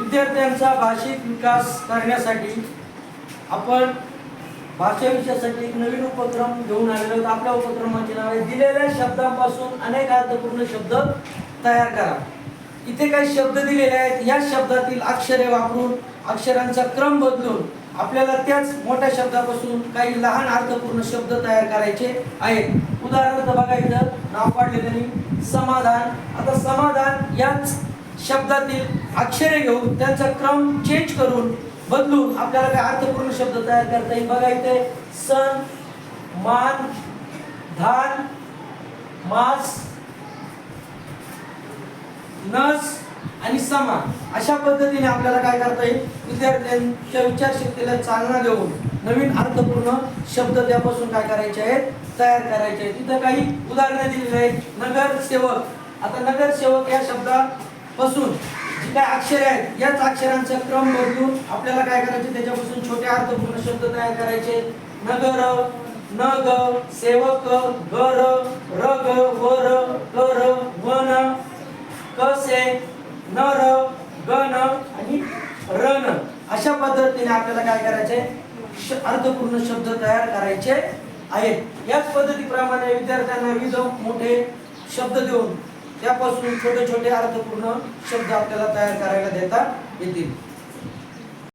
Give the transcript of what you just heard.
विद्यार्थ्यांचा भाषिक विकास करण्यासाठी आपण भाषा विषयासाठी एक नवीन उपक्रम घेऊन आलेलो आहोत. आपल्या उपक्रमाचे नाव आहे दिलेल्या शब्दांपासून अनेक अर्थपूर्ण शब्द तयार करा. इथे काही शब्द दिलेले आहेत. या शब्दातील अक्षरे वापरून अक्षरांचा क्रम बदलून आपल्याला त्याच मोठ्या शब्दापासून काही लहान अर्थपूर्ण शब्द तयार करायचे आहेत. उदाहरणार्थ बघा इथं नाव पाडलेलं मी समाधान. आता समाधान याच शब्दातील अक्षरे घेऊन त्यांचा क्रम चेंज करून बदलून आपल्याला काय अर्थपूर्ण शब्द तयार करता येईल. बघा इथे सण मान धान मास नस आणि समान अशा पद्धतीने आपल्याला काय करता येईल? विद्यार्थ्यांच्या विचारशक्तीला चालना देऊन नवीन अर्थपूर्ण शब्द त्यापासून काय करायचे आहेत? तयार करायचे आहेत. तिथं काही उदाहरणं दिलेली आहेत. नगरसेवक. आता नगरसेवक या बसून जी काय अक्षरे आहेत याच अक्षरांचा क्रम बदलून आपल्याला काय करायचे? त्याच्यापासून छोटे अर्थपूर्ण शब्द तयार करायचे. नगर न ग सेवक गर रग वर कर वन कसे नर गण आणि रण अशा पद्धतीने आपल्याला काय करायचे? श- अर्थपूर्ण शब्द तयार करायचे आहेत. याच पद्धतीप्रमाणे विद्यार्थ्यांना विविध मोठे शब्द देऊन त्यापासून छोटे छोटे अर्थपूर्ण शब्द आपल्याला तयार करायला देता येतील.